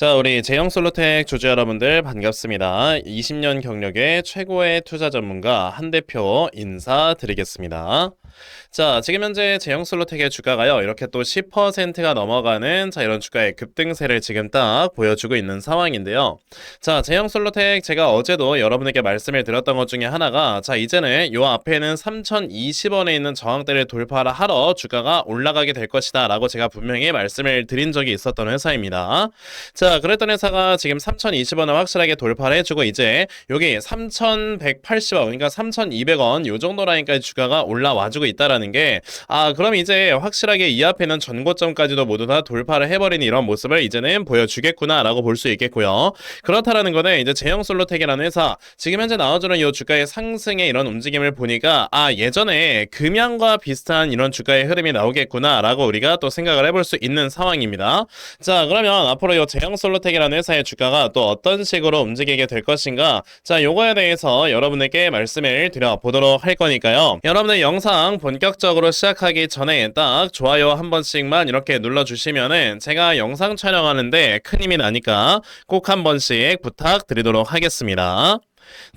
자, 우리 제형 솔로텍 주주 여러분들 반갑습니다. 20년 경력의 최고의 투자 전문가 한 대표 인사드리겠습니다. 자, 지금 현재 제형 솔로텍의 주가가요, 이렇게 또 10%가 넘어가는 자, 이런 주가의 급등세를 지금 딱 보여주고 있는 상황인데요. 자, 제형 솔로텍 제가 어제도 여러분에게 말씀을 드렸던 것 중에 하나가 자, 이제는 요 앞에는 3,020원에 있는 저항대를 돌파를 하러 주가가 올라가게 될 것이다 라고 제가 분명히 말씀을 드린 적이 있었던 회사입니다. 자, 그랬던 회사가 지금 3,020원을 확실하게 돌파를 해주고 이제 여기 3,180원, 그러니까 3,200원 요 정도 라인까지 주가가 올라와주고 있다라는 게 아, 그럼 이제 확실하게 이 앞에는 전고점까지도 모두 다 돌파를 해버린 이런 모습을 이제는 보여주겠구나라고 볼 수 있겠고요. 그렇다라는 거는 이제 제형 솔로텍이라는 회사 지금 현재 나와주는 이 주가의 상승의 이런 움직임을 보니까 아, 예전에 금양과 비슷한 이런 주가의 흐름이 나오겠구나라고 우리가 또 생각을 해볼 수 있는 상황입니다. 자, 그러면 앞으로 이 제형 솔로텍이라는 회사의 주가가 또 어떤 식으로 움직이게 될 것인가? 자, 요거에 대해서 여러분에게 말씀을 드려보도록 할 거니까요. 여러분의 영상 본격적으로 시작하기 전에 딱 좋아요 한 번씩만 이렇게 눌러주시면은 제가 영상 촬영하는데 큰 힘이 나니까 꼭 한 번씩 부탁드리도록 하겠습니다.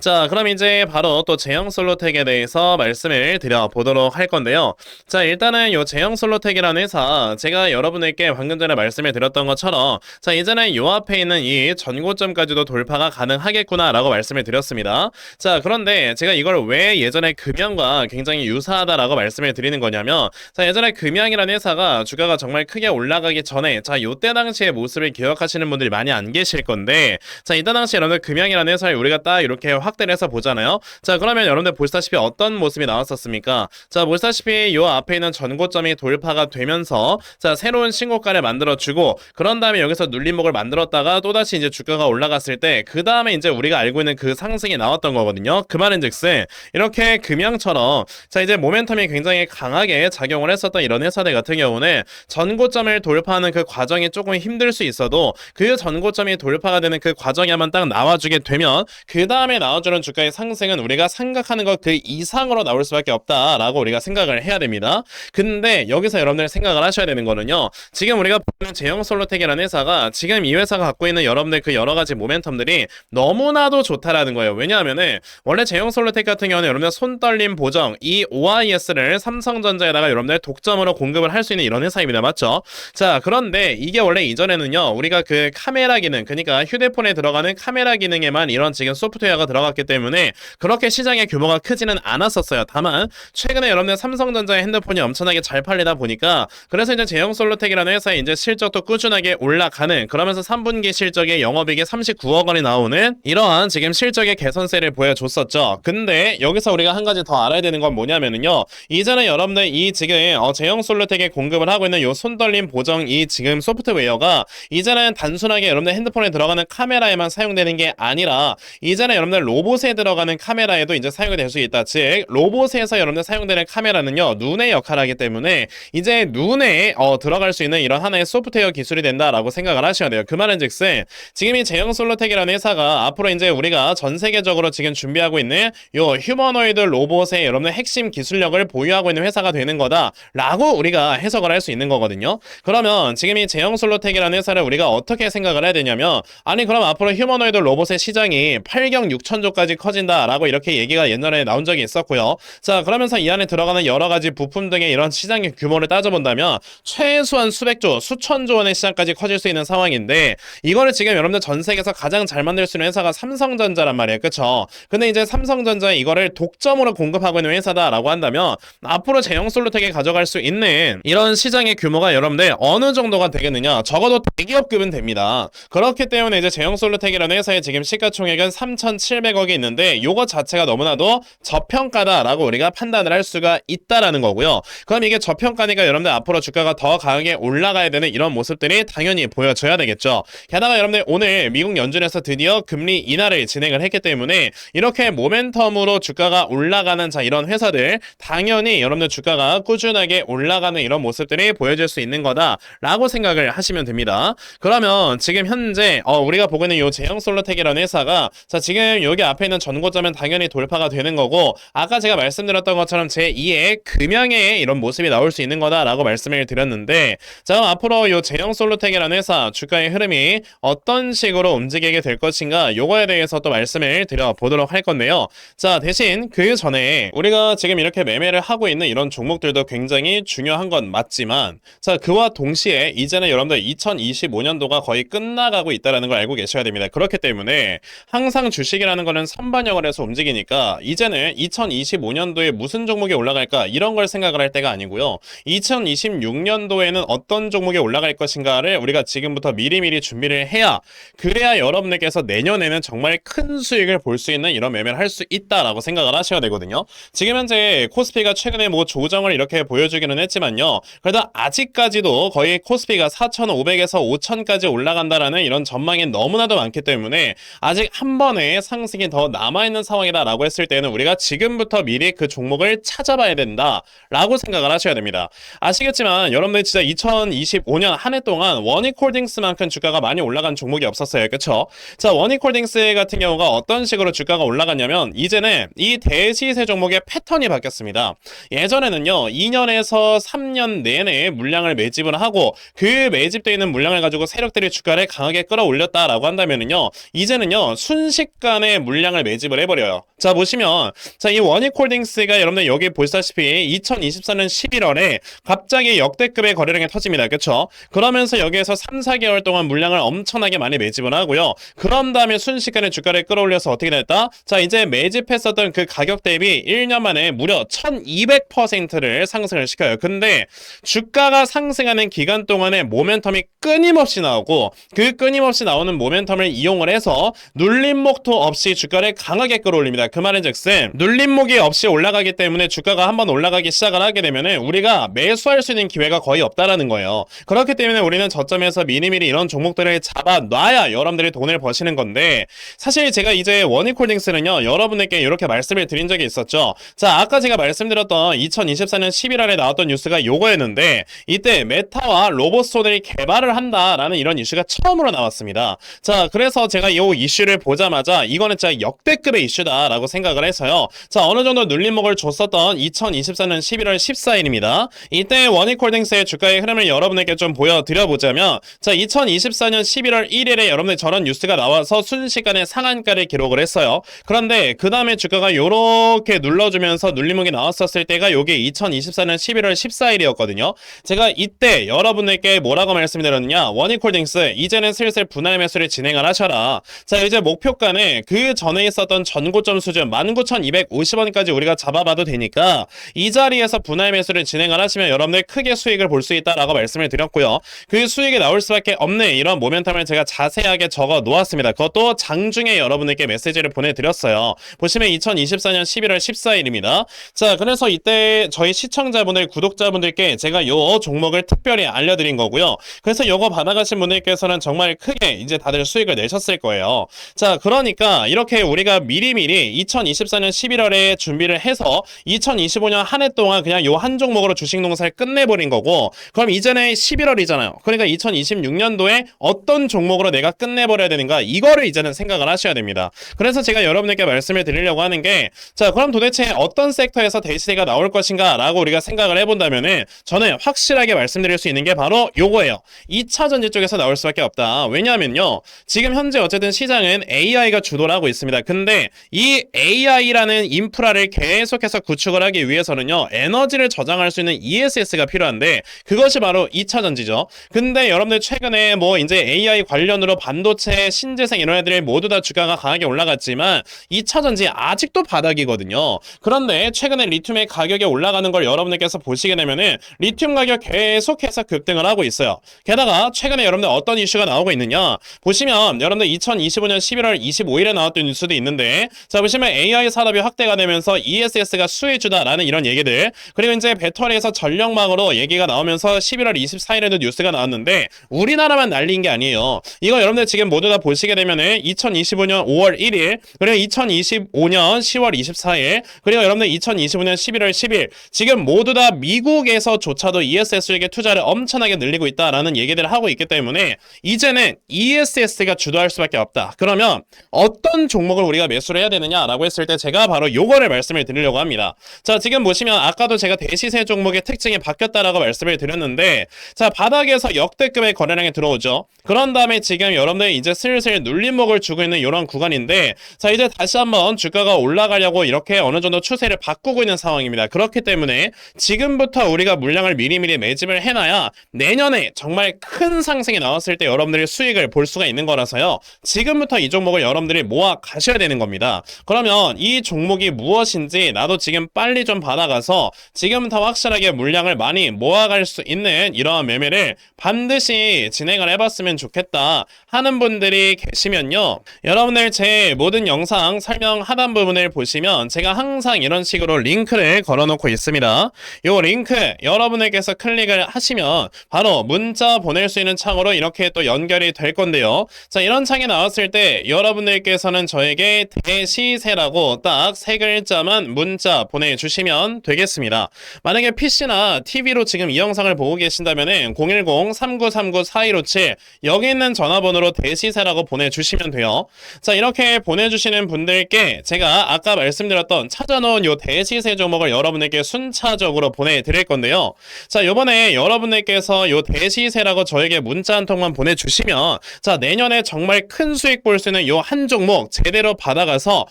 자, 그럼 이제 바로 또 제형 솔로텍에 대해서 말씀을 드려보도록 할 건데요. 자, 일단은 요 제형 솔로텍이라는 회사, 제가 여러분에게 방금 전에 말씀을 드렸던 것처럼, 자, 이제는 요 앞에 있는 이 전고점까지도 돌파가 가능하겠구나라고 말씀을 드렸습니다. 자, 그런데 제가 이걸 왜 예전에 금양과 굉장히 유사하다라고 말씀을 드리는 거냐면, 자, 예전에 금양이라는 회사가 주가가 정말 크게 올라가기 전에, 자, 요때 당시의 모습을 기억하시는 분들이 많이 안 계실 건데, 자, 이때 당시 여러분들 금양이라는 회사를 우리가 딱 이렇게 확대를 해서 보잖아요. 자, 그러면 여러분들 보시다시피 어떤 모습이 나왔었습니까? 자, 보시다시피 요 앞에 있는 전고점이 돌파가 되면서 자, 새로운 신고가를 만들어주고 그런 다음에 여기서 눌림목을 만들었다가 또다시 이제 주가가 올라갔을 때 그 다음에 이제 우리가 알고 있는 그 상승이 나왔던 거거든요. 그 말은 즉슨 이렇게 금양처럼 자, 이제 모멘텀이 굉장히 강하게 작용을 했었던 이런 회사들 같은 경우는 전고점을 돌파하는 그 과정이 조금 힘들 수 있어도 그 전고점이 돌파가 되는 그 과정에만 딱 나와주게 되면 그 다음에 나와주는 주가의 상승은 우리가 생각하는 것 그 이상으로 나올 수밖에 없다라고 우리가 생각을 해야 됩니다. 근데 여기서 여러분들 생각을 하셔야 되는 거는요. 지금 우리가 보는 제형 솔로텍이라는 회사가 지금 이 회사가 갖고 있는 여러분들 그 여러 가지 모멘텀들이 너무나도 좋다라는 거예요. 왜냐하면은 원래 제형 솔로텍 같은 경우는 여러분들 손떨림 보정 이 OIS를 삼성전자에다가 여러분들 독점으로 공급을 할 수 있는 이런 회사입니다. 맞죠? 자, 그런데 이게 원래 이전에는요. 우리가 그 카메라 기능, 그러니까 휴대폰에 들어가는 카메라 기능에만 이런 지금 소프트웨어가 들어갔기 때문에 그렇게 시장의 규모가 크지는 않았었어요. 다만 최근에 여러분들 삼성전자의 핸드폰이 엄청나게 잘 팔리다 보니까 그래서 이제 제형 솔로텍이라는 회사의 이제 실적도 꾸준하게 올라가는 그러면서 3분기 실적의 영업이익이 39억 원이 나오는 이러한 지금 실적의 개선세를 보여줬었죠. 근데 여기서 우리가 한 가지 더 알아야 되는 건 뭐냐면은요. 이제는 여러분들 이 지금 어, 제형 솔로텍에 공급을 하고 있는 요 손떨림 보정 이 지금 소프트웨어가 이제는 단순하게 여러분들 핸드폰에 들어가는 카메라에만 사용되는 게 아니라 이제는 여러분들 로봇에 들어가는 카메라에도 이제 사용이 될 수 있다. 즉 로봇에서 여러분들 사용되는 카메라는요 눈의 역할을 하기 때문에 이제 눈에 어, 들어갈 수 있는 이런 하나의 소프트웨어 기술이 된다라고 생각을 하셔야 돼요. 그 말은즉슨 지금 이 제형 솔로텍이라는 회사가 앞으로 이제 우리가 전 세계적으로 지금 준비하고 있는 요 휴머노이드 로봇의 여러분들 핵심 기술력을 보유하고 있는 회사가 되는 거다라고 우리가 해석을 할 수 있는 거거든요. 그러면 지금 이 제형 솔로텍이라는 회사를 우리가 어떻게 생각을 해야 되냐면 아니 그럼 앞으로 휴머노이드 로봇의 시장이 8경 6천조까지 커진다라고 이렇게 얘기가 옛날에 나온 적이 있었고요. 자 그러면서 이 안에 들어가는 여러 가지 부품 등의 이런 시장의 규모를 따져본다면 최소한 수백조, 수천조 원의 시장까지 커질 수 있는 상황인데 이거를 지금 여러분들 전 세계에서 가장 잘 만들 수 있는 회사가 삼성전자란 말이에요. 그쵸? 근데 이제 삼성전자 이거를 독점으로 공급하고 있는 회사다라고 한다면 앞으로 제형 솔루텍에 가져갈 수 있는 이런 시장의 규모가 여러분들 어느 정도가 되겠느냐? 적어도 대기업급은 됩니다. 그렇기 때문에 이제 제형 솔루텍이라는 회사의 지금 시가총액은 3,700 억이 있는데 요거 자체가 너무나도 저평가다라고 우리가 판단을 할 수가 있다라는 거고요. 그럼 이게 저평가니까 여러분들 앞으로 주가가 더 강하게 올라가야 되는 이런 모습들이 당연히 보여져야 되겠죠. 게다가 여러분들 오늘 미국 연준에서 드디어 금리 인하를 진행을 했기 때문에 이렇게 모멘텀으로 주가가 올라가는 자 이런 회사들 당연히 여러분들 주가가 꾸준하게 올라가는 이런 모습들이 보여질 수 있는 거다라고 생각을 하시면 됩니다. 그러면 지금 현재 어, 우리가 보고 있는 요 제형 솔로텍이라는 회사가 자 지금 그러면은 여기 앞에 있는 전고점은 당연히 돌파가 되는 거고 아까 제가 말씀드렸던 것처럼 제2의 금양의 이런 모습이 나올 수 있는 거다라고 말씀을 드렸는데 자 그럼 앞으로 요 제형 솔루텍이라는 회사 주가의 흐름이 어떤 식으로 움직이게 될 것인가 요거에 대해서 또 말씀을 드려보도록 할 건데요. 자 대신 그 전에 우리가 지금 이렇게 매매를 하고 있는 이런 종목들도 굉장히 중요한 건 맞지만 자 그와 동시에 이제는 여러분들 2025년도가 거의 끝나가고 있다는 걸 알고 계셔야 됩니다. 그렇기 때문에 항상 주식 이라는 거는 선반영을 해서 움직이니까 이제는 2025년도에 무슨 종목이 올라갈까 이런 걸 생각을 할 때가 아니고요 2026년도에는 어떤 종목이 올라갈 것인가를 우리가 지금부터 미리미리 준비를 해야 그래야 여러분들께서 내년에는 정말 큰 수익을 볼 수 있는 이런 매매를 할 수 있다라고 생각을 하셔야 되거든요. 지금 현재 코스피가 최근에 뭐 조정을 이렇게 보여주기는 했지만요. 그래도 아직까지도 거의 코스피가 4,500에서 5,000까지 올라간다라는 이런 전망이 너무나도 많기 때문에 아직 한 번의 상승이 더 남아있는 상황이다라고 했을 때는 우리가 지금부터 미리 그 종목을 찾아봐야 된다라고 생각을 하셔야 됩니다. 아시겠지만 여러분들 진짜 2025년 한 해 동안 원익홀딩스만큼 주가가 많이 올라간 종목이 없었어요. 그쵸? 자, 원익홀딩스 같은 경우가 어떤 식으로 주가가 올라갔냐면 이제는 이 대시세 종목의 패턴이 바뀌었습니다. 예전에는요, 2년에서 3년 내내 물량을 매집을 하고 그 매집되어 있는 물량을 가지고 세력들이 주가를 강하게 끌어올렸다라고 한다면은요, 이제는요, 순식간에 물량을 매집을 해버려요. 자, 보시면, 자, 이 원익홀딩스가 여러분들 여기 보시다시피 2024년 11월에 갑자기 역대급의 거래량이 터집니다. 그쵸? 그러면서 여기에서 3, 4개월 동안 물량을 엄청나게 많이 매집을 하고요. 그런 다음에 순식간에 주가를 끌어올려서 어떻게 됐다? 자, 이제 매집했었던 그 가격 대비 1년 만에 무려 1200%를 상승을 시켜요. 근데 주가가 상승하는 기간 동안에 모멘텀이 끊임없이 나오고 그 끊임없이 나오는 모멘텀을 이용을 해서 눌림목도 없이 주가를 강하게 끌어올립니다. 그 말은 즉슨 눌림목이 없이 올라가기 때문에 주가가 한번 올라가기 시작을 하게 되면은 우리가 매수할 수 있는 기회가 거의 없다라는 거예요. 그렇기 때문에 우리는 저점에서 미리미리 이런 종목들을 잡아놔야 여러분들이 돈을 버시는 건데 사실 제가 이제 원익홀딩스는요 여러분에게 이렇게 말씀을 드린 적이 있었죠. 자 아까 제가 말씀드렸던 2024년 11월에 나왔던 뉴스가 요거였는데 이때 메타와 로봇손을 개발을 한다라는 이런 이슈가 처음으로 나왔습니다. 자 그래서 제가 이 이슈를 보자마자 이거는 진짜 역대급의 이슈다라고 생각을 해서요. 자 어느 정도 눌림목을 줬었던 2024년 11월 14일입니다. 이때 원익홀딩스의 주가의 흐름을 여러분에게 좀 보여드려보자면 자 2024년 11월 1일에 여러분들 저런 뉴스가 나와서 순식간에 상한가를 기록을 했어요. 그런데 그 다음에 주가가 요렇게 눌러주면서 눌림목이 나왔었을 때가 요게 2024년 11월 14일이었거든요. 제가 이때 여러분들께 뭐라고 말씀드렸 느냐 원익홀딩스 이제는 슬슬 분할 매수를 진행을 하셔라. 자 이제 목표가는 그 전에 있었던 전고점 수준 19,250원까지 우리가 잡아봐도 되니까 이 자리에서 분할 매수를 진행을 하시면 여러분들 크게 수익을 볼 수 있다라고 말씀을 드렸고요. 그 수익이 나올 수밖에 없는 이런 모멘텀을 제가 자세하게 적어 놓았습니다. 그것도 장중에 여러분들께 메시지를 보내드렸어요. 보시면 2024년 11월 14일입니다. 자, 그래서 이때 저희 시청자분들, 구독자분들께 제가 요 종목을 특별히 알려드린 거고요. 그래서 요거 받아가신 분들께서는 정말 크게 이제 다들 수익을 내셨을 거예요. 자, 그러니까 이렇게 우리가 미리미리 2024년 11월에 준비를 해서 2025년 한 해 동안 그냥 요 한 종목으로 주식 농사를 끝내버린 거고 그럼 이전에 11월이잖아요. 그러니까 2026년도에 어떤 종목으로 내가 끝내버려야 되는가 이거를 이제는 생각을 하셔야 됩니다. 그래서 제가 여러분에게 말씀을 드리려고 하는 게 자 그럼 도대체 어떤 섹터에서 대시세가 나올 것인가 라고 우리가 생각을 해본다면은 저는 확실하게 말씀드릴 수 있는 게 바로 요거예요. 2차 전지 쪽에서 나올 수밖에 없다. 왜냐하면요. 지금 현재 어쨌든 시장은 AI가 주도를 하고 있습니다. 근데 이 AI라는 인프라를 계속해서 구축을 하기 위해서는요. 에너지를 저장할 수 있는 ESS가 필요한데 그것이 바로 2차 전지죠. 근데 여러분들 최근에 뭐 이제 AI 관련으로 반도체, 신재생 이런 애들이 모두 다 주가가 강하게 올라갔지만 2차 전지 아직도 바닥이거든요. 그런데 최근에 리튬의 가격이 올라가는 걸 여러분들께서 보시게 되면은 리튬 가격 계속해서 급등을 하고 있어요. 게다가 최근에 여러분들 어떤 이슈가 나오고 있느냐 보시면 여러분들 2025년 11월 25일에 나왔던 뉴스도 있는데 자 보시면 AI 산업이 확대가 되면서 ESS가 수혜주다라는 이런 얘기들 그리고 이제 배터리에서 전력망으로 얘기가 나오면서 11월 24일에도 뉴스가 나왔는데 우리나라만 날린 게 아니에요. 이거 여러분들 지금 모두 다 보시게 되면은 2025년 5월 1일 그리고 2025년 10월 24일 그리고 여러분들 2025년 11월 10일 지금 모두 다 미국에서조차도 ESS에게 투자를 엄청나게 늘리고 있다라는 얘기들 얘기들을 하고 있기 때문에 이제는 ESS가 주도할 수밖에 없다. 그러면 어떤 종목을 우리가 매수를 해야 되느냐라고 했을 때 제가 바로 요거를 말씀을 드리려고 합니다. 자, 지금 보시면 아까도 제가 대시세 종목의 특징이 바뀌었다라고 말씀을 드렸는데 자, 바닥에서 역대급의 거래량이 들어오죠. 그런 다음에 지금 여러분들 이제 슬슬 눌림목을 주고 있는 이런 구간인데 자, 이제 다시 한번 주가가 올라가려고 이렇게 어느 정도 추세를 바꾸고 있는 상황입니다. 그렇기 때문에 지금부터 우리가 물량을 미리미리 매집을 해놔야 내년에 정말 큰 상승이 나왔을 때 여러분들이 수익을 볼 수가 있는 거라서요. 지금부터 이 종목을 여러분들이 모아 가셔야 되는 겁니다. 그러면 이 종목이 무엇인지 나도 지금 빨리 좀 받아가서 지금부터 확실하게 물량을 많이 모아갈 수 있는 이러한 매매를 반드시 진행을 해봤으면 좋겠다 하는 분들이 계시면요. 여러분들 제 모든 영상 설명 하단 부분을 보시면 제가 항상 이런 식으로 링크를 걸어놓고 있습니다. 이 링크 여러분에게서 클릭을 하시면 바로 문자 보낼 수 있는 창으로 이렇게 또 연결이 될 건데요. 자, 이런 창이 나왔을 때 여러분들께서는 저에게 대시세라고 딱 세 글자만 문자 보내주시면 되겠습니다. 만약에 PC나 TV로 지금 이 영상을 보고 계신다면 010-3939-4157 여기 있는 전화번호로 대시세라고 보내주시면 돼요. 자, 이렇게 보내주시는 분들께 제가 아까 말씀드렸던 찾아놓은 요 대시세 종목을 여러분에게 순차적으로 보내드릴 건데요. 자, 요번에 여러분들께서 요 대시세라고 저에게 문자 한 통만 보내주시면 자, 내년에 정말 큰 수익 볼 수 있는 요 한 종목 제대로 받아가서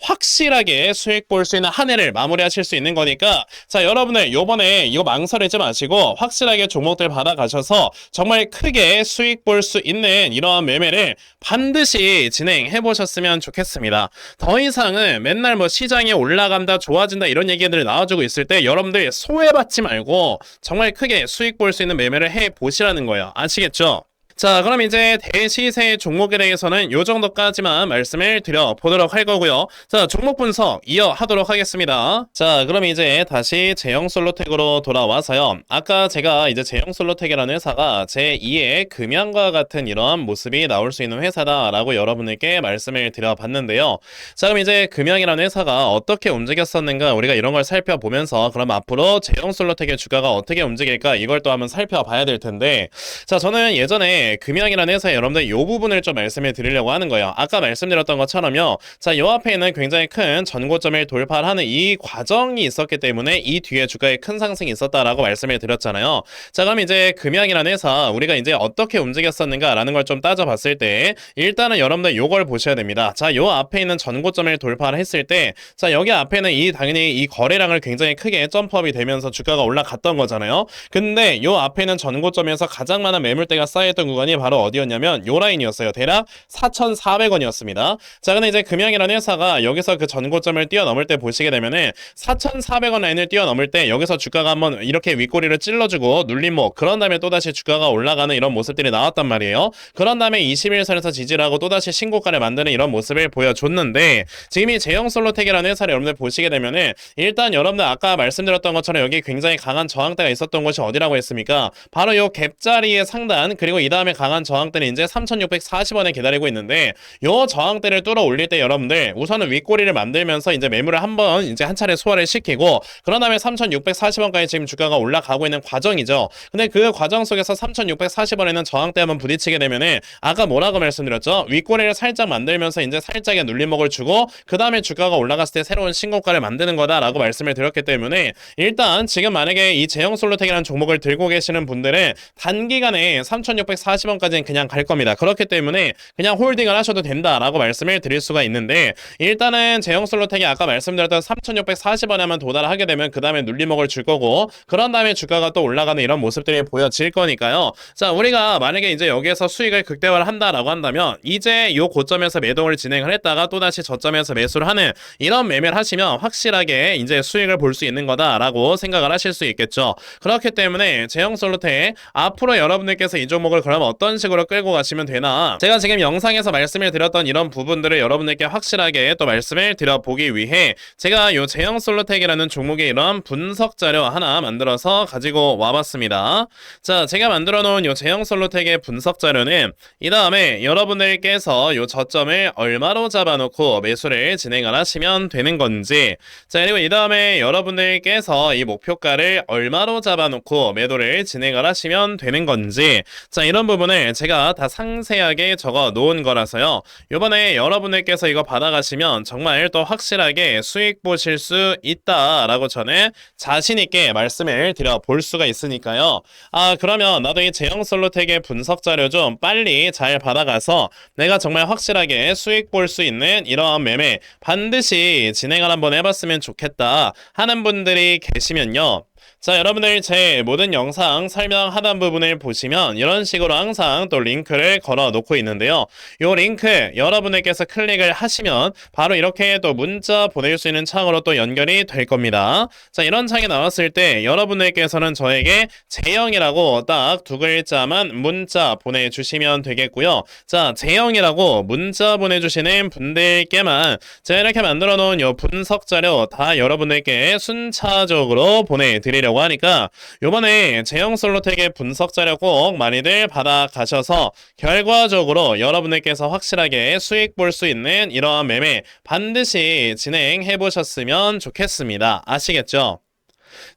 확실하게 수익 볼 수 있는 한 해를 마무리하실 수 있는 거니까 자, 여러분들 요번에 이거 망설이지 마시고 확실하게 종목들 받아가셔서 정말 크게 수익 볼 수 있는 이러한 매매를 반드시 진행해 보셨으면 좋겠습니다. 더 이상은 맨날 뭐 시장이 올라간다, 좋아진다 이런 얘기들 나와주고 있을 때 여러분들 소외받지 말고 정말 크게 수익 볼 수 있는 매매를 해 보시라는 거예요. 아시겠죠? 자, 그럼 이제 대시세 종목에 대해서는 요 정도까지만 말씀을 드려 보도록 할 거고요. 자, 종목 분석 이어 하도록 하겠습니다. 자, 그럼 이제 다시 제형 솔로텍으로 돌아와서요. 아까 제가 이제 제형 솔로텍이라는 회사가 제2의 금양과 같은 이러한 모습이 나올 수 있는 회사다라고 여러분에게 말씀을 드려봤는데요. 자, 그럼 이제 금양이라는 회사가 어떻게 움직였었는가 우리가 이런 걸 살펴보면서 그럼 앞으로 제형 솔로텍의 주가가 어떻게 움직일까 이걸 또 한번 살펴봐야 될 텐데 자, 저는 예전에 금양이라는 회사에 여러분들 이 부분을 좀 말씀을 드리려고 하는 거예요. 아까 말씀드렸던 것처럼요. 자, 요 앞에는 굉장히 큰 전고점을 돌파하는 이 과정이 있었기 때문에 이 뒤에 주가에 큰 상승이 있었다라고 말씀을 드렸잖아요. 자, 그럼 이제 금양이라는 회사 우리가 이제 어떻게 움직였었는가라는 걸 좀 따져봤을 때 일단은 여러분들 요걸 보셔야 됩니다. 자, 요 앞에 있는 전고점을 돌파를 했을 때 자, 여기 앞에는 이 당연히 이 거래량을 굉장히 크게 점프업이 되면서 주가가 올라갔던 거잖아요. 근데 요 앞에는 전고점에서 가장 많은 매물대가 쌓여있던 구간이 바로 어디였냐면 요 라인이었어요. 대략 4,400원이었습니다. 자, 근데 이제 금양이라는 회사가 여기서 그 전고점을 뛰어넘을 때 보시게 되면은 4,400원 라인을 뛰어넘을 때 여기서 주가가 한번 이렇게 윗꼬리를 찔러주고 눌림목 그런 다음에 또다시 주가가 올라가는 이런 모습들이 나왔단 말이에요. 그런 다음에 21선에서 지지를 하고 또다시 신고가를 만드는 이런 모습을 보여줬는데 지금 이 제형 솔로텍이라는 회사를 여러분들 보시게 되면은 일단 여러분들 아까 말씀드렸던 것처럼 여기 굉장히 강한 저항대가 있었던 곳이 어디라고 했습니까? 바로 요 갭자리의 상단 그리고 이 다음에 강한 저항대는 이제 3,640원에 기다리고 있는데 요 저항대를 뚫어 올릴 때 여러분들 우선은 윗꼬리를 만들면서 이제 매물을 한번 이제 한 차례 소화를 시키고 그런 다음에 3,640원까지 지금 주가가 올라가고 있는 과정이죠. 근데 그 과정 속에서 3,640원에는 저항대 한번 부딪히게 되면은 아까 뭐라고 말씀드렸죠? 윗꼬리를 살짝 만들면서 이제 살짝의 눌림목을 주고 그 다음에 주가가 올라갔을 때 새로운 신고가를 만드는 거다라고 말씀을 드렸기 때문에 일단 지금 만약에 이 제형 솔로텍이라는 종목을 들고 계시는 분들은 단기간에 3,640 원까지는 그냥 갈 겁니다. 그렇기 때문에 그냥 홀딩을 하셔도 된다라고 말씀을 드릴 수가 있는데 일단은 제형 솔로텍이 아까 말씀드렸던 3,640원에 만 도달하게 되면 그 다음에 눌림목을 줄 거고 그런 다음에 주가가 또 올라가는 이런 모습들이 보여질 거니까요. 자 우리가 만약에 이제 여기에서 수익을 극대화를 한다라고 한다면 이제 요 고점에서 매동을 진행을 했다가 또다시 저점에서 매수를 하는 이런 매매를 하시면 확실하게 이제 수익을 볼 수 있는 거다라고 생각을 하실 수 있겠죠. 그렇기 때문에 제형 솔로텍 앞으로 여러분들께서 이 종목을 그럼 어떤 식으로 끌고 가시면 되나 제가 지금 영상에서 말씀을 드렸던 이런 부분들을 여러분들께 확실하게 또 말씀을 드려보기 위해 제가 요 제형 솔로텍이라는 종목의 이런 분석 자료 하나 만들어서 가지고 와봤습니다. 자, 제가 만들어 놓은 요 제형 솔로텍의 분석 자료는 이 다음에 여러분들께서 요 저점을 얼마로 잡아놓고 매수를 진행을 하시면 되는 건지 자, 그리고 이 다음에 여러분들께서 이 목표가를 얼마로 잡아놓고 매도를 진행을 하시면 되는 건지 자, 이런 부분 을 제가 다 상세하게 적어 놓은 거라서요. 요번에 여러분들께서 이거 받아가시면 정말 또 확실하게 수익 보실 수 있다라고 저는 자신있게 말씀을 드려 볼 수가 있으니까요. 아, 그러면 나도 이 제형 솔로텍의 분석 자료 좀 빨리 잘 받아가서 내가 정말 확실하게 수익 볼 수 있는 이러한 매매 반드시 진행을 한번 해봤으면 좋겠다 하는 분들이 계시면요. 자, 여러분들 제 모든 영상 설명 하단 부분을 보시면 이런 식으로 항상 또 링크를 걸어 놓고 있는데요. 요 링크 여러분들께서 클릭을 하시면 바로 이렇게 또 문자 보낼 수 있는 창으로 또 연결이 될 겁니다. 자, 이런 창이 나왔을 때 여러분들께서는 저에게 제형이라고 딱 두 글자만 문자 보내주시면 되겠고요. 자, 제형이라고 문자 보내주시는 분들께만 제가 이렇게 만들어 놓은 요 분석 자료 다 여러분들께 순차적으로 보내드리려고 하니까 요번에 제형 솔로텍의 분석 자료 꼭 많이들 받아가셔서 결과적으로 여러분들께서 확실하게 수익 볼 수 있는 이러한 매매 반드시 진행해 보셨으면 좋겠습니다. 아시겠죠?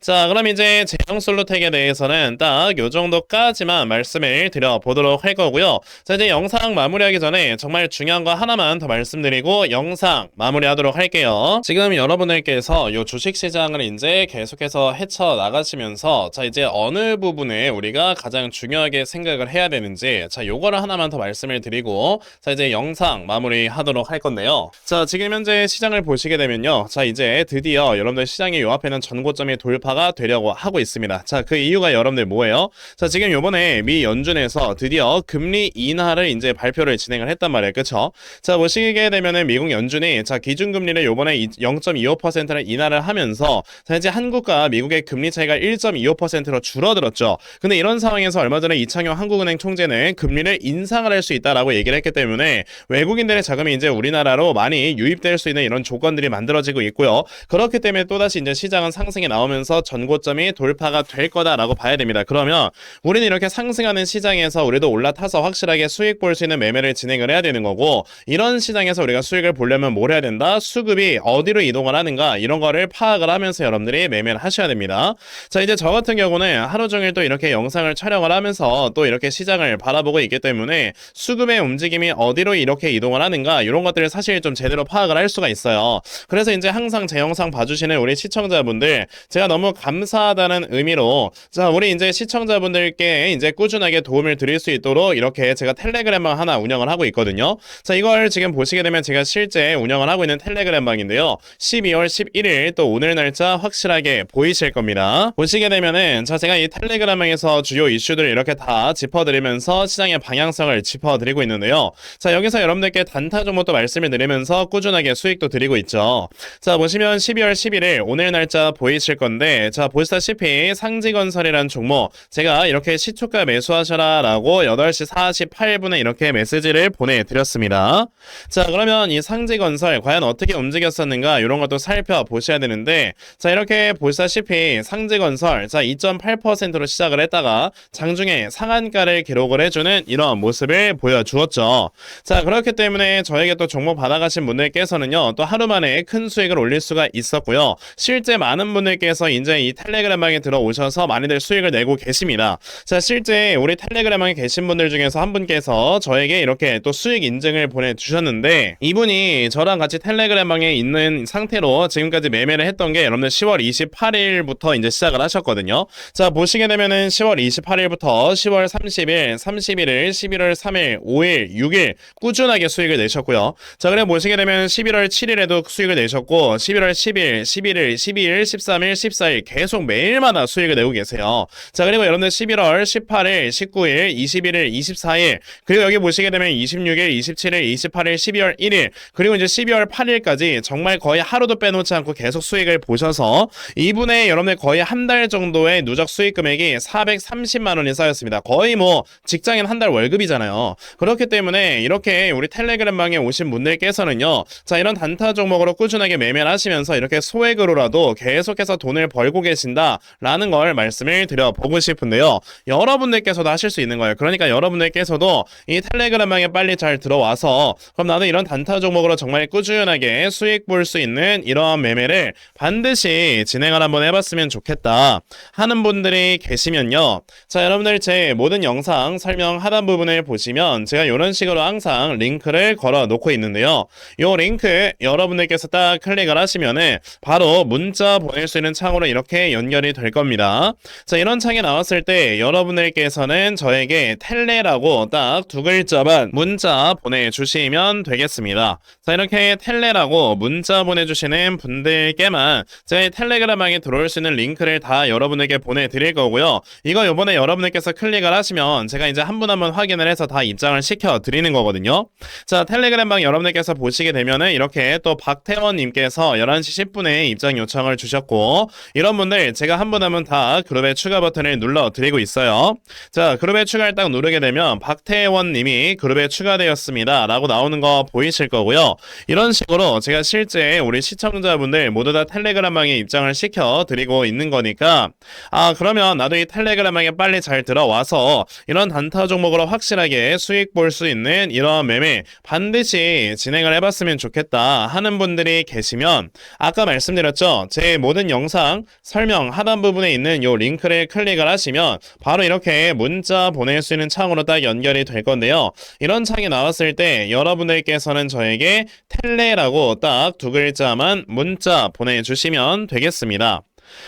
자, 그럼 이제 제형 솔로텍에 대해서는 딱 요 정도까지만 말씀을 드려보도록 할 거고요. 자, 이제 영상 마무리하기 전에 정말 중요한 거 하나만 더 말씀드리고 영상 마무리하도록 할게요. 지금 여러분들께서 요 주식시장을 이제 계속해서 헤쳐 나가시면서 자, 이제 어느 부분에 우리가 가장 중요하게 생각을 해야 되는지 자, 요거를 하나만 더 말씀을 드리고 자, 이제 영상 마무리하도록 할 건데요. 자, 지금 현재 시장을 보시게 되면요. 자, 이제 드디어 여러분들 시장의 요 앞에는 전고점이 돌파가 되려고 하고 있습니다. 자, 그 이유가 여러분들 뭐예요? 자, 지금 요번에 미 연준에서 드디어 금리 인하를 이제 발표를 진행을 했단 말이에요. 그쵸? 자, 보시게 되면은 미국 연준이 자, 기준금리를 요번에 0.25%를 인하를 하면서 자, 이제 한국과 미국의 금리 차이가 1.25%로 줄어들었죠. 근데 이런 상황에서 얼마 전에 이창용 한국은행 총재는 금리를 인상을 할 수 있다라고 얘기를 했기 때문에 외국인들의 자금이 이제 우리나라로 많이 유입될 수 있는 이런 조건들이 만들어지고 있고요. 그렇기 때문에 또다시 이제 시장은 상승이 나오면서 전고점이 돌파가 될 거다라고 봐야 됩니다. 그러면 우리는 이렇게 상승하는 시장에서 우리도 올라타서 확실하게 수익 볼 수 있는 매매를 진행을 해야 되는 거고 이런 시장에서 우리가 수익을 보려면 뭘 해야 된다? 수급이 어디로 이동을 하는가 이런 거를 파악을 하면서 여러분들이 매매를 하셔야 됩니다. 자 이제 저 같은 경우는 하루 종일 또 이렇게 영상을 촬영을 하면서 또 이렇게 시장을 바라보고 있기 때문에 수급의 움직임이 어디로 이렇게 이동을 하는가 이런 것들을 사실 좀 제대로 파악을 할 수가 있어요. 그래서 이제 항상 제 영상 봐주시는 우리 시청자분들 제가 너무 감사하다는 의미로 자 우리 이제 시청자분들께 이제 꾸준하게 도움을 드릴 수 있도록 이렇게 제가 텔레그램방 하나 운영을 하고 있거든요. 자 이걸 지금 보시게 되면 제가 실제 운영을 하고 있는 텔레그램방인데요. 12월 11일 또 오늘 날짜 확실하게 보이실 겁니다. 보시게 되면은 자 제가 이 텔레그램방에서 주요 이슈들을 이렇게 다 짚어드리면서 시장의 방향성을 짚어드리고 있는데요. 자 여기서 여러분들께 단타 종목도 말씀을 드리면서 꾸준하게 수익도 드리고 있죠. 자 보시면 12월 11일 오늘 날짜 보이실 건데 자 보시다시피 상지건설이라는 종목 제가 이렇게 시초가 매수하셔라 라고 8시 48분에 이렇게 메시지를 보내드렸습니다. 자 그러면 이 상지건설 과연 어떻게 움직였었는가 이런 것도 살펴보셔야 되는데 자 이렇게 보시다시피 상지건설 자 2.8%로 시작을 했다가 장중에 상한가를 기록을 해주는 이런 모습을 보여주었죠. 자 그렇기 때문에 저에게 또 종목 받아가신 분들께서는요 또 하루 만에 큰 수익을 올릴 수가 있었고요. 실제 많은 분들께서 이제 이 텔레그램방에 들어오셔서 많이들 수익을 내고 계십니다. 자 실제 우리 텔레그램방에 계신 분들 중에서 한 분께서 저에게 이렇게 또 수익 인증을 보내주셨는데 이분이 저랑 같이 텔레그램방에 있는 상태로 지금까지 매매를 했던 게 여러분들 10월 28일부터 이제 시작을 하셨거든요. 자 보시게 되면은 10월 28일부터 10월 30일, 31일, 11월 3일, 5일, 6일 꾸준하게 수익을 내셨고요. 자 그래 보시게 되면 11월 7일에도 수익을 내셨고 11월 10일, 11일, 12일, 13일, 14일 계속 매일마다 수익을 내고 계세요. 자, 그리고 여러분들 11월 18일, 19일, 21일, 24일, 그리고 여기 보시게 되면 26일, 27일, 28일, 12월 1일, 그리고 이제 12월 8일까지 정말 거의 하루도 빼놓지 않고 계속 수익을 보셔서 이분의 여러분들 거의 한 달 정도의 누적 수익 금액이 430만 원이 쌓였습니다. 거의 뭐 직장인 한 달 월급이잖아요. 그렇기 때문에 이렇게 우리 텔레그램방에 오신 분들께서는요. 자, 이런 단타 종목으로 꾸준하게 매매를 하시면서 이렇게 소액으로라도 계속해서 돈을 벌고 계신다라는 걸 말씀을 드려보고 싶은데요. 여러분들께서도 하실 수 있는 거예요. 그러니까 여러분들께서도 이 텔레그램방에 빨리 잘 들어와서 그럼 나도 이런 단타 종목으로 정말 꾸준하게 수익 볼 수 있는 이러한 매매를 반드시 진행을 한번 해봤으면 좋겠다 하는 분들이 계시면요. 자, 여러분들 제 모든 영상 설명 하단 부분을 보시면 제가 이런 식으로 항상 링크를 걸어 놓고 있는데요. 이 링크 여러분들께서 딱 클릭을 하시면은 바로 문자 보낼 수 있는 창으로 이렇게 연결이 될 겁니다. 자, 이런 창이 나왔을 때 여러분들께서는 저에게 텔레라고 딱 두 글자만 문자 보내주시면 되겠습니다. 자, 이렇게 텔레라고 문자 보내주시는 분들께만 제 텔레그램방에 들어올 수 있는 링크를 다 여러분에게 보내드릴 거고요. 이거 요번에 여러분들께서 클릭을 하시면 제가 이제 한 분 한 분 확인을 해서 다 입장을 시켜 드리는 거거든요. 자, 텔레그램방 여러분들께서 보시게 되면은 이렇게 또 박태원님께서 11시 10분에 입장 요청을 주셨고, 이런 분들 제가 한분한분다 그룹에 추가 버튼을 눌러 드리고 있어요. 자, 그룹에 추가를 딱 누르게 되면 박태원 님이 그룹에 추가되었습니다. 라고 나오는 거 보이실 거고요. 이런 식으로 제가 실제 우리 시청자분들 모두 다 텔레그램방에 입장을 시켜 드리고 있는 거니까, 아, 그러면 나도 이 텔레그램방에 빨리 잘 들어와서 이런 단타 종목으로 확실하게 수익 볼 수 있는 이런 매매 반드시 진행을 해봤으면 좋겠다 하는 분들이 계시면 아까 말씀드렸죠 제 모든 영상 설명 하단 부분에 있는 요 링크를 클릭을 하시면 바로 이렇게 문자 보낼 수 있는 창으로 딱 연결이 될 건데요 이런 창이 나왔을 때 여러분들께서는 저에게 텔레라고 딱 두 글자만 문자 보내주시면 되겠습니다.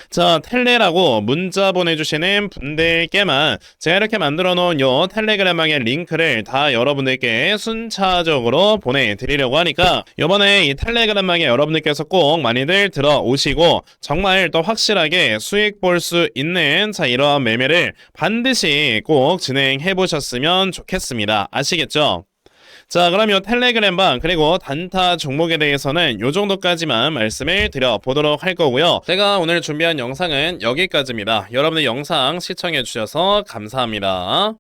자, 텔레라고 문자 보내주시는 분들께만 제가 이렇게 만들어 놓은 요 텔레그램방의 링크를 다 여러분들께 순차적으로 보내드리려고 하니까 요번에 이 텔레그램방에 여러분들께서 꼭 많이들 들어오시고 정말 또 확실하게 수익 볼 수 있는 자, 이러한 매매를 반드시 꼭 진행해 보셨으면 좋겠습니다. 아시겠죠? 자, 요 텔레그램방 그리고 단타 종목에 대해서는 요 정도까지만 말씀을 드려보도록 할 거고요. 제가 오늘 준비한 영상은 여기까지입니다. 여러분의 영상 시청해 주셔서 감사합니다.